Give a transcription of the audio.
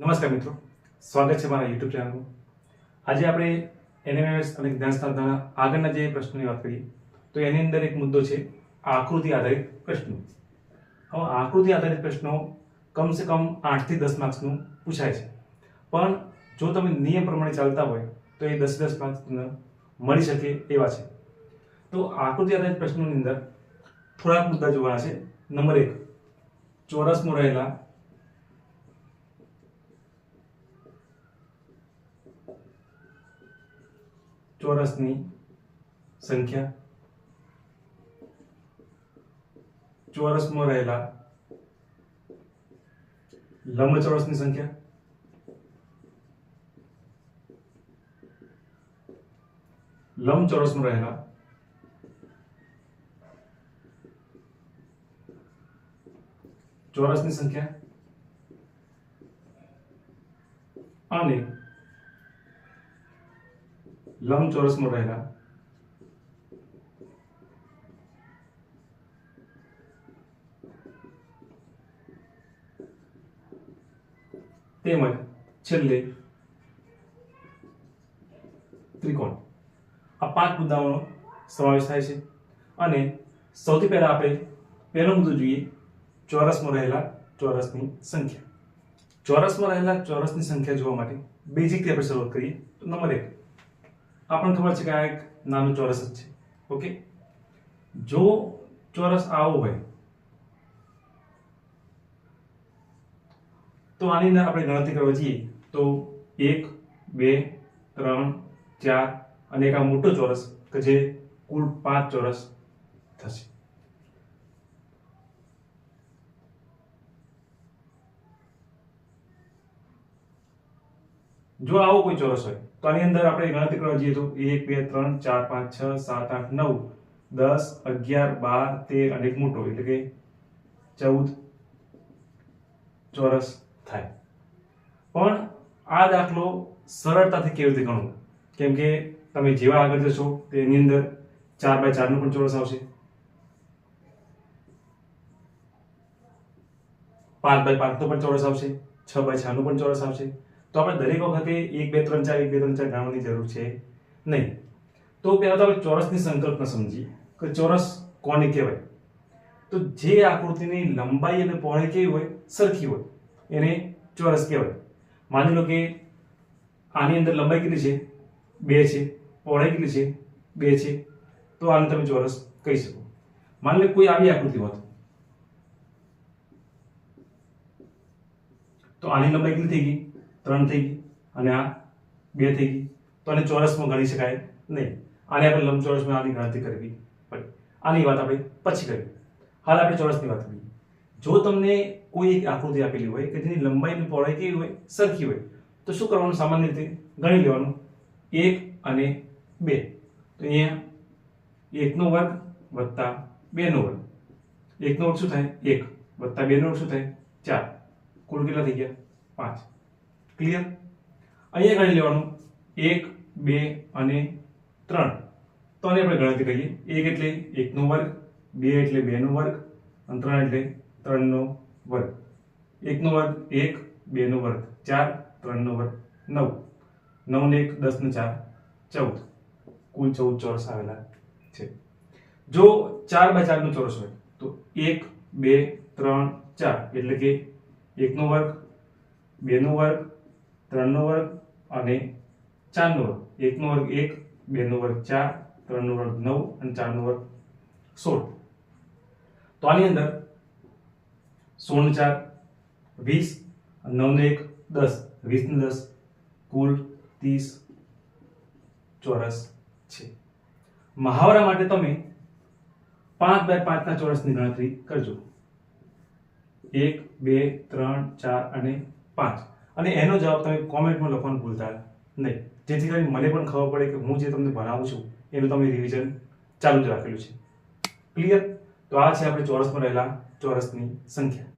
નમસ્કાર મિત્રો. સ્વાગત છે મારા યુટ્યુબ ચેનલમાં આજે આપણે એનએમએસ અને જ્ઞાન સ્પર્ધાના આગળના જે પ્રશ્નોની વાત કરીએ, તો એની અંદર એક મુદ્દો છે, આકૃતિ આધારિત પ્રશ્નો. હવે આકૃતિ આધારિત પ્રશ્નો કમસે કમ આઠથી દસ માર્ક્સનું પૂછાય છે. પણ જો તમે નિયમ પ્રમાણે ચાલતા હોય, તો એ દસ દસ માર્ક્સ મળી શકે એવા છે. તો આકૃતિ આધારિત પ્રશ્નોની અંદર થોડાક મુદ્દા જોવાના છે. નંબર એક, ચોરસમાં રહેલા ચોરસની સંખ્યા ચોરસમાં રહેલા લંબચોરસની સંખ્યા લંબચોરસમાં રહેલા ચોરસની સંખ્યા અને લંબચોરસમાં રહેલા. તેમજ છેલ્લે ત્રિકોણ. આ પાંચ મુદ્દાઓનો સમાવેશ થાય છે. અને સૌથી પહેલા આપણે પહેલો મુદ્દો જોઈએ, ચોરસમાં રહેલા ચોરસની સંખ્યા. ચોરસમાં રહેલા ચોરસની સંખ્યા જોવા માટે બેઝિકથી આપણે શરૂઆત કરીએ. તો નંબર આપણને ખબર છે કે આ એક નાનું ચોરસ જ છે. ઓકે? જો ચોરસ આવો હોય, તો આની અંદર આપણે ગણતરી કરવા જઈએ, તો એક, બે, ત્રણ, ચાર અને એક આ મોટો ચોરસ કે જે કુલ પાંચ ચોરસ થશે. જો આવો કોઈ ચોરસ હોય તો આની અંદર આપણે ગણતરી કરવા જઈએ તો એક, બે, ત્રણ, ચાર, પાંચ, છ, સાત, આઠ, નવ, દસ, અગિયાર, બાર, તેર અને એક મોટો, એટલે કે ચૌદ ચોરસ થાય. પણ આ દાખલો સરળતાથી કેવી રીતે ગણવો? કેમ કે તમે જેવા આગળ જશો તેની અંદર ચાર બાય ચારનો પણ ચોરસ આવશે. પાંચ બાય પાંચનો પણ ચોરસ આવશે, છ બાય છનો પણ ચોરસ આવશે તો આપણે દરેક વખતે એક, બે, ત્રણ, ચાર, એક, બે, ત્રણ, ચાર ગણવાની જરૂર છે નહીં. તો પહેલાં તો આપણે ચોરસની સંકલ્પના સમજીએ કે ચોરસ કોને કહેવાય? તો જે આકૃતિની લંબાઈ અને પહોળાઈ કેવી હોય? સરખી હોય. એને ચોરસ કહેવાય. માની લો કે આની અંદર લંબાઈ કેટલી છે? બે છે. પહોળાઈ કેટલી છે? બે છે. તો આને તમે ચોરસ કહી શકો. માની લો કોઈ આવી આકૃતિ હોત. તો આની લંબાઈ કેટલી થઈ ગઈ? ત્રણ થઈ ગઈ અને આ બે થઈ ગઈ. તો આને ચોરસમાં ગણી શકાય નહીં. આને આપણે લંબચોરસમાં આની ગણતરી કરવી પડે. આની વાત આપણે પછી કરવી હાલ આપણે ચોરસની વાત કરીએ. જો તમને કોઈ એક આકૃતિ આપેલી હોય કે જેની લંબાઈ અને પહોળાઈ કેવી હોય, સરખી હોય, તો શું કરવાનું? સામાન્ય રીતે ગણી લેવાનું. એક અને બે. તો અહીંયા એકનો વર્ગ વત્તા બેનો વર્ગ. એકનો વર્ગ શું થાય? એક વત્તા બેનો વર્ગ શું થાય? ચાર. કુલ કેટલા થઈ ગયા? પાંચ. ક્લિયર અહીંયા ગણી લેવાનું. એક, બે અને ત્રણ. તો આની આપણે ગણતરી કરીએ. એક એટલે એકનો વર્ગ, બે એટલે બેનો વર્ગ, અને ત્રણ એટલે ત્રણનો વર્ગ. એકનો વર્ગ એક, બેનો વર્ગ ચાર, ત્રણનો વર્ગ નવ. નવ ને એક દસ ને ચાર, ચૌદ. કુલ ચૌદ ચોરસ આવેલા છે. જો ચાર બાય ચારનો ચોરસ હોય, તો એક, બે, ત્રણ, ચાર. એટલે કે એકનો વર્ગ, બેનો વર્ગ ત્રણનો વર્ગ અને ચારનો વર્ગ. એકનો વર્ગ એક, બેનો વર્ગ ચાર, ત્રણનો વર્ગ નવ અને ચારનો વર્ગ સોળ. તો આની અંદર સોળ ચાર, વીસ નવ ને એક, દસ. વીસ ને દસ કુલ ત્રીસ ચોરસ છે. મહાવરા માટે તમે પાંચ બાય પાંચના ચોરસની ગણતરી કરજો. એક, બે, ત્રણ, ચાર અને પાંચ. અને એનો જવાબ તમે કોમેન્ટમાં લખવાનું ભૂલતા નહીં. જેથી કરીને મને પણ ખબર પડે કે હું જે તમને ભણાવું છું, એનું તમે રિવિઝન ચાલુ જ રાખેલું છે. ક્લિયર તો આ છે આપણે ચોરસમાં રહેલા ચોરસની સંખ્યા.